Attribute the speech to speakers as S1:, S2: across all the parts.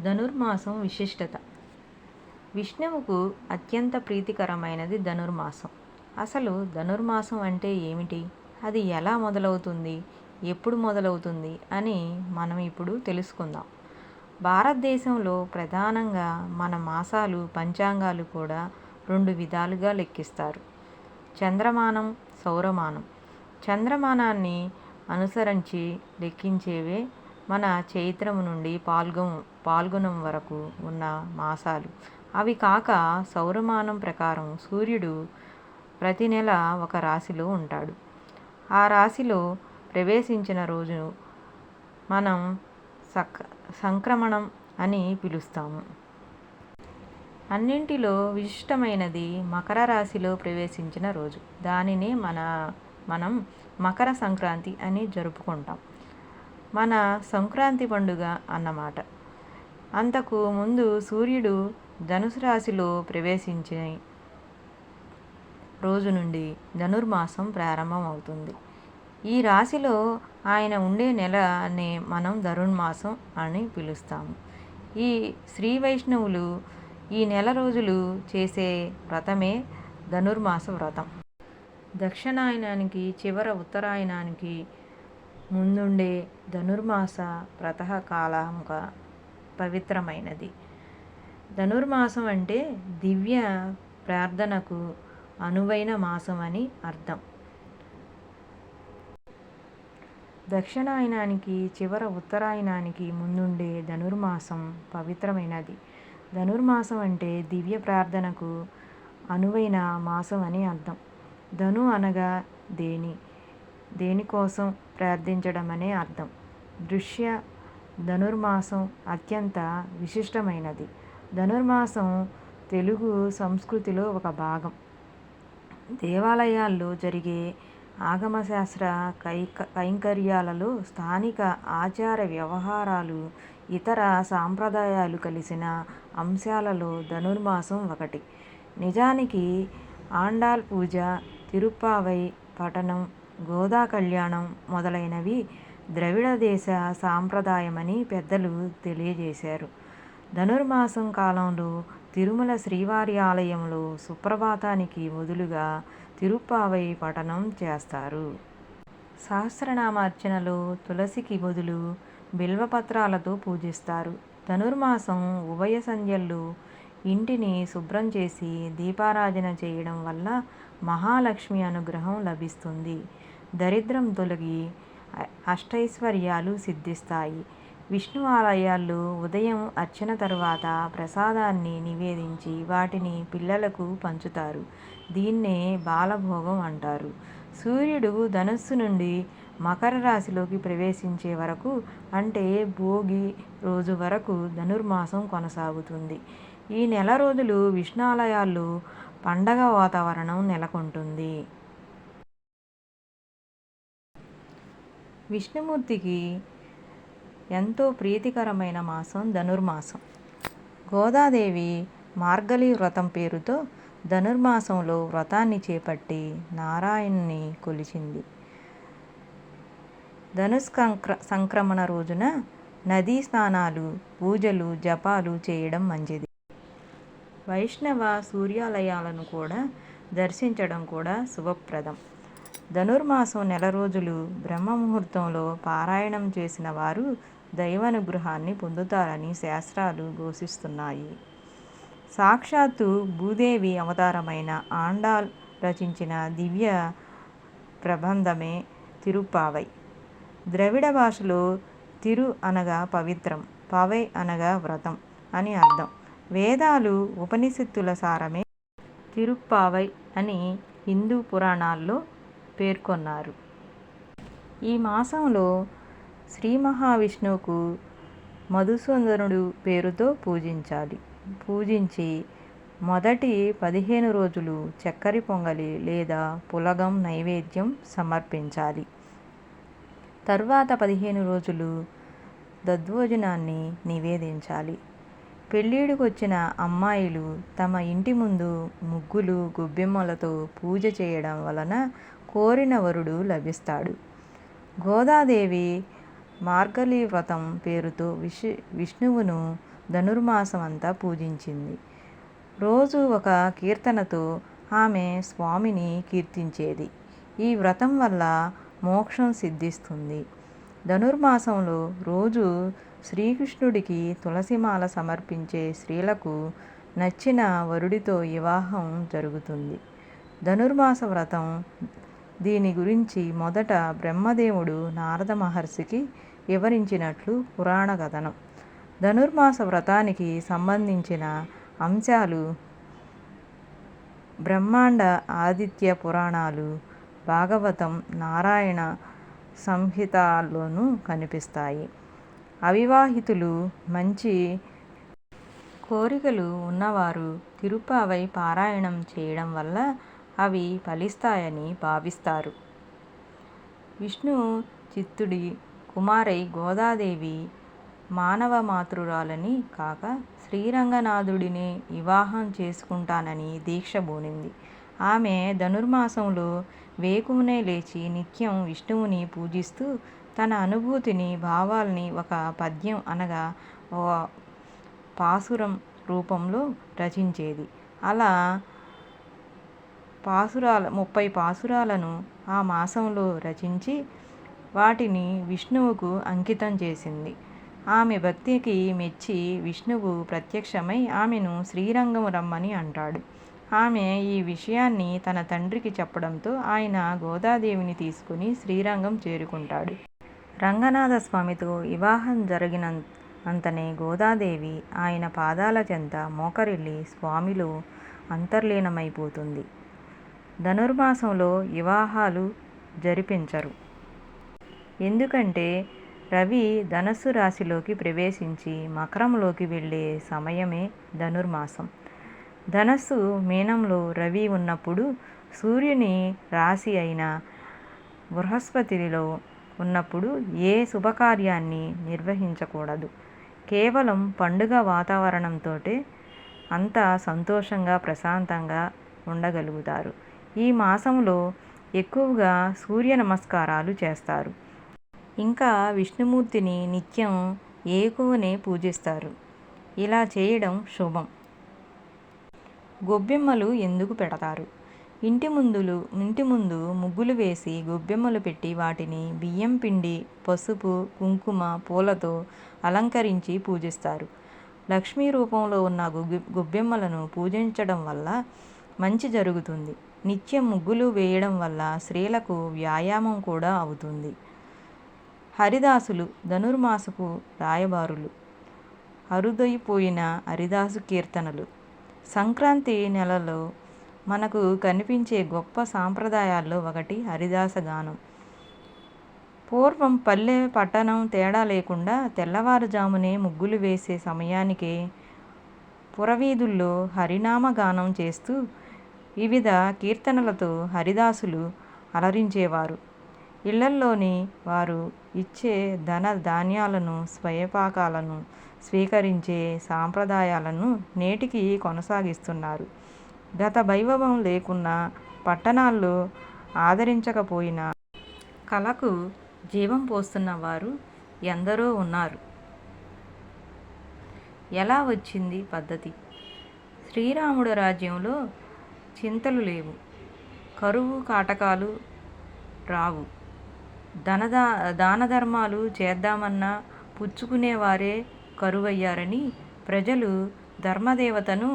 S1: ధనుర్మాసం విశిష్టత. విష్ణువుకు అత్యంత ప్రీతికరమైనది ధనుర్మాసం. అసలు ధనుర్మాసం అంటే ఏమిటి? అది ఎలా మొదలవుతుంది? ఎప్పుడు మొదలవుతుంది? అని మనం ఇప్పుడు తెలుసుకుందాం. భారతదేశంలో ప్రధానంగా మన మాసాలు పంచాంగాలు కూడా రెండు విధాలుగా లెక్కిస్తారు. చంద్రమానం సౌరమానం. చంద్రమానాన్ని అనుసరించి లెక్కించేవే మన చైత్రము నుండి పాల్గొం పాల్గొనం వరకు ఉన్న మాసాలు. అవి కాక సౌరమానం ప్రకారం సూర్యుడు ప్రతి నెల ఒక రాశిలో ఉంటాడు. ఆ రాశిలో ప్రవేశించిన రోజు మనం సక్ సంక్రమణం అని పిలుస్తాము. అన్నింటిలో విశిష్టమైనది మకర రాశిలో ప్రవేశించిన రోజు. దానినే మన మనం మకర సంక్రాంతి అని జరుపుకుంటాం. మన సంక్రాంతి పండుగ అన్నమాట. అంతకు ముందు సూర్యుడు ధనుసు రాశిలో ప్రవేశించిన రోజు నుండి ధనుర్మాసం ప్రారంభం అవుతుంది ఈ రాశిలో ఆయన ఉండే నెలనే మనం ధనుర్మాసం అని పిలుస్తాము. ఈ శ్రీ వైష్ణవులు ఈ నెల రోజులు చేసే వ్రతమే ధనుర్మాస వ్రతం. దక్షిణాయనానికి చివర ఉత్తరాయణానికి ముందుండే ధనుర్మాస ప్రతహ కాలముగా పవిత్రమైనది. ధనుర్మాసం అంటే దివ్య ప్రార్థనకు అనువైన మాసం అని అర్థం. దక్షిణాయనానికి చివర ఉత్తరాయనానికి ముందుండే ధనుర్మాసం పవిత్రమైనది. ధనుర్మాసం అంటే దివ్య ప్రార్థనకు అనువైన మాసం అని అర్థం. ధను అనగా దేని? దేనికోసం ప్రార్థించడం అనే అర్థం. దృశ్య ధనుర్మాసం అత్యంత విశిష్టమైనది. ధనుర్మాసం తెలుగు సంస్కృతిలో ఒక భాగం. దేవాలయాల్లో జరిగే ఆగమశాస్త్ర కైక కైంకర్యాలలో స్థానిక ఆచార వ్యవహారాలు ఇతర సాంప్రదాయాలు కలిసిన అంశాలలో ధనుర్మాసం ఒకటి. నిజానికి ఆండాల్ పూజ తిరుప్పావై పఠనం గోదా కళ్యాణం మొదలైనవి ద్రవిడ దేశ సాంప్రదాయమని పెద్దలు తెలియజేశారు. ధనుర్మాసం కాలంలో తిరుమల శ్రీవారి ఆలయంలో సుప్రభాతానికి బదులుగా తిరుప్పావై పఠనం చేస్తారు. సహస్రనామార్చనలో తులసికి బదులు బిల్వపత్రాలతో పూజిస్తారు. ధనుర్మాసం ఉభయ సంధ్యల్లో ఇంటిని శుభ్రం చేసి దీపారాధన చేయడం వల్ల మహాలక్ష్మి అనుగ్రహం లభిస్తుంది. దరిద్రం తొలగి అష్టైశ్వర్యాలు సిద్ధిస్తాయి. విష్ణు ఆలయాల్లో ఉదయం అర్చన తరువాత ప్రసాదాన్ని నివేదించి వాటిని పిల్లలకు పంచుతారు. దీన్నే బాలభోగం అంటారు. సూర్యుడు ధనస్సు నుండి మకర రాశిలోకి ప్రవేశించే వరకు అంటే భోగి రోజు వరకు ధనుర్మాసం కొనసాగుతుంది. ఈ నెల రోజులు విష్ణాలయాల్లో పండగ వాతావరణం నెలకొంటుంది. విష్ణుమూర్తికి ఎంతో ప్రీతికరమైన మాసం ధనుర్మాసం. గోదాదేవి మార్గలి వ్రతం పేరుతో ధనుర్మాసంలో వ్రతాన్ని చేపట్టి నారాయణ్ణి కొలిచింది. ధనుస్కంక్ర సంక్రమణ రోజున నదీ స్నానాలు పూజలు జపాలు చేయడం మంచిది. వైష్ణవ సూర్యాలయాలను కూడా దర్శించడం కూడా శుభప్రదం. ధనుర్మాసం నెల రోజులు బ్రహ్మముహూర్తంలో పారాయణం చేసిన వారు దైవానుగ్రహాన్ని పొందుతారని శాస్త్రాలు ఘోషిస్తున్నాయి. సాక్షాత్తు భూదేవి అవతారమైన ఆండాల్ రచించిన దివ్య ప్రబంధమే తిరుప్పావై. ద్రవిడ భాషలో తిరు అనగా పవిత్రం పవై అనగా వ్రతం అని అర్థం. వేదాలు ఉపనిషత్తుల సారమే తిరుప్పావై అని హిందూ పురాణాల్లో పేర్కొన్నారు. ఈ మాసంలో శ్రీ మహావిష్ణువుకు మధుసూదనుడు పేరుతో పూజించాలి. పూజించి మొదటి పదిహేను రోజులు చక్కెర పొంగలి లేదా పులగం నైవేద్యం సమర్పించాలి. తర్వాత పదిహేను రోజులు దద్వోజనాన్ని నివేదించాలి. పెళ్ళిడికి వచ్చిన అమ్మాయిలు తమ ఇంటి ముందు ముగ్గులు గొబ్బెమ్మలతో పూజ చేయడం వలన కోరిన వరుడు లభిస్తాడు గోదాదేవి మార్గలి వ్రతం పేరుతో విష్ విష్ణువును ధనుర్మాసం అంతా పూజించింది. రోజు ఒక కీర్తనతో ఆమె స్వామిని కీర్తించేది. ఈ వ్రతం వల్ల మోక్షం సిద్ధిస్తుంది. ధనుర్మాసంలో రోజు శ్రీకృష్ణుడికి తులసిమాల సమర్పించే స్త్రీలకు నచ్చిన వరుడితో వివాహం జరుగుతుంది. ధనుర్మాస వ్రతం దీని గురించి మొదట బ్రహ్మదేవుడు నారద మహర్షికి వివరించినట్లు పురాణ కథనం. ధనుర్మాస వ్రతానికి సంబంధించిన అంశాలు బ్రహ్మాండ, ఆదిత్య పురాణాలు, భాగవతం, నారాయణ సంహితాల్లోనూ కనిపిస్తాయి. అవివాహితులు, మంచి కోరికలు ఉన్నవారు తిరుపావై పారాయణం చేయడం వల్ల అవి ఫలిస్తాయని భావిస్తారు. విష్ణు చిత్తుడి కుమారై గోదాదేవి మానవ మాతృరాలని కాక శ్రీరంగనాథుడినే వివాహం చేసుకుంటానని దీక్ష బూనింది. ఆమె ధనుర్మాసంలో వేకువనే లేచి నిత్యం విష్ణువుని పూజిస్తూ తన అనుభూతిని, భావాల్ని ఒక పద్యం అనగా ఓ పాసురం రూపంలో రచించేది. అలా పాసురాల ముప్పై పాసురాలను ఆ మాసంలో రచించి వాటిని విష్ణువుకు అంకితం చేసింది. ఆమె భక్తికి మెచ్చి విష్ణువు ప్రత్యక్షమై ఆమెను శ్రీరంగం రమ్మని అంటాడు. ఆమె ఈ విషయాన్ని తన తండ్రికి చెప్పడంతో ఆయన గోదాదేవిని తీసుకుని శ్రీరంగం చేరుకుంటాడు. రంగనాథస్వామితో వివాహం జరిగిన అంతనే గోదాదేవి ఆయన పాదాల చెంత మోకరిల్లి స్వామిలో అంతర్లీనమైపోతుంది. ధనుర్మాసంలో వివాహాలు జరిపించరు. ఎందుకంటే రవి ధనస్సు రాశిలోకి ప్రవేశించి మకరంలోకి వెళ్ళే సమయమే ధనుర్మాసం. ధనస్సు, మీనంలో రవి ఉన్నప్పుడు సూర్యుని రాశి అయిన బృహస్పతిలో ఉన్నప్పుడు ఏ శుభకార్యాన్ని నిర్వహించకూడదు. కేవలం పండుగ వాతావరణంతో అంతా సంతోషంగా, ప్రశాంతంగా ఉండగలుగుతారు. ఈ మాసంలో ఎక్కువగా సూర్య నమస్కారాలు చేస్తారు. ఇంకా విష్ణుమూర్తిని నిత్యం ఏకోనే పూజిస్తారు. ఇలా చేయడం శుభం. గొబ్బెమ్మలు ఎందుకు పెడతారు? ఇంటి ముందులు ఇంటి ముందు ముగ్గులు వేసి గొబ్బెమ్మలు పెట్టి వాటిని బియ్యం పిండి, పసుపు, కుంకుమ, పూలతో అలంకరించి పూజిస్తారు. లక్ష్మీ రూపంలో ఉన్న గొబ్బెమ్మలను పూజించడం వల్ల మంచి జరుగుతుంది. నిత్యం ముగ్గులు వేయడం వల్ల స్త్రీలకు వ్యాయామం కూడా అవుతుంది. హరిదాసులు ధనుర్మాసపు రాయబారులు. అరుదైపోయిన హరిదాసు కీర్తనలు. సంక్రాంతి నెలలో మనకు కనిపించే గొప్ప సాంప్రదాయాల్లో ఒకటి హరిదాస గానం. పూర్వం పల్లె, పట్టణం తేడా లేకుండా తెల్లవారుజామునే ముగ్గులు వేసే సమయానికే పురవీధుల్లో హరినామ గానం చేస్తూ వివిధ కీర్తనలతో హరిదాసులు అలరించేవారు. ఇళ్ళల్లోని వారు ఇచ్చే ధన ధాన్యాలను, స్వయపాకాలను స్వీకరించే సాంప్రదాయాలను నేటికి కొనసాగిస్తున్నారు. గత వైభవం లేకున్నా, పట్టణాల్లో ఆదరించకపోయినా కళకు జీవం పోస్తున్న వారు ఎందరో ఉన్నారు. ఎలా వచ్చింది పద్ధతి? శ్రీరాముడు రాజ్యంలో చింతలు లేవు. కరువు కాటకాలు రావు. దానధర్మాలు చేద్దామన్నా పుచ్చుకునేవారే కరువయ్యారని ప్రజలు ధర్మదేవతను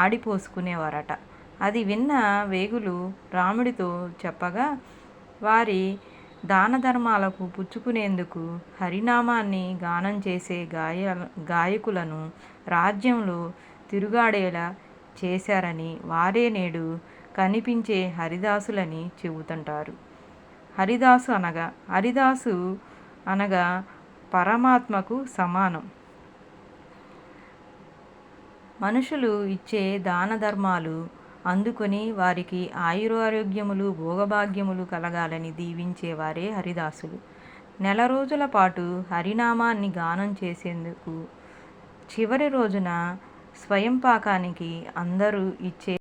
S1: ఆడిపోసుకునేవారట. అది విన్న వేగులు రాముడితో చెప్పగా వారి దానధర్మాలకు పుచ్చుకునేందుకు హరినామాన్ని గానం చేసే గాయకులను రాజ్యంలో తిరుగాడేలా చేశారని వారే నేడు కనిపించే హరిదాసులని చెబుతుంటారు. హరిదాసు అనగా హరిదాసు అనగా పరమాత్మకు సమానం. మనుషులు ఇచ్చే దాన ధర్మాలు అందుకుని వారికి ఆయురారోగ్యములు, భోగభాగ్యములు కలగాలని దీవించేవారే హరిదాసులు. నెల రోజుల పాటు హరినామాన్ని గానం చేసేందుకు చివరి రోజున స్వయం పాకానికి అందరూ ఇచ్చే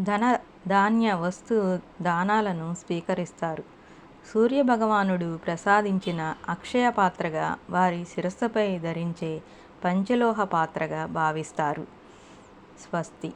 S1: ధన, ధాన్య, వస్తు దానాలను స్వీకరిస్తారు. సూర్యభగవానుడు ప్రసాదించిన అక్షయ పాత్రగా వారి శిరస్సుపై ధరించే పంచలోహ పాత్రగా భావిస్తారు. స్వస్తి.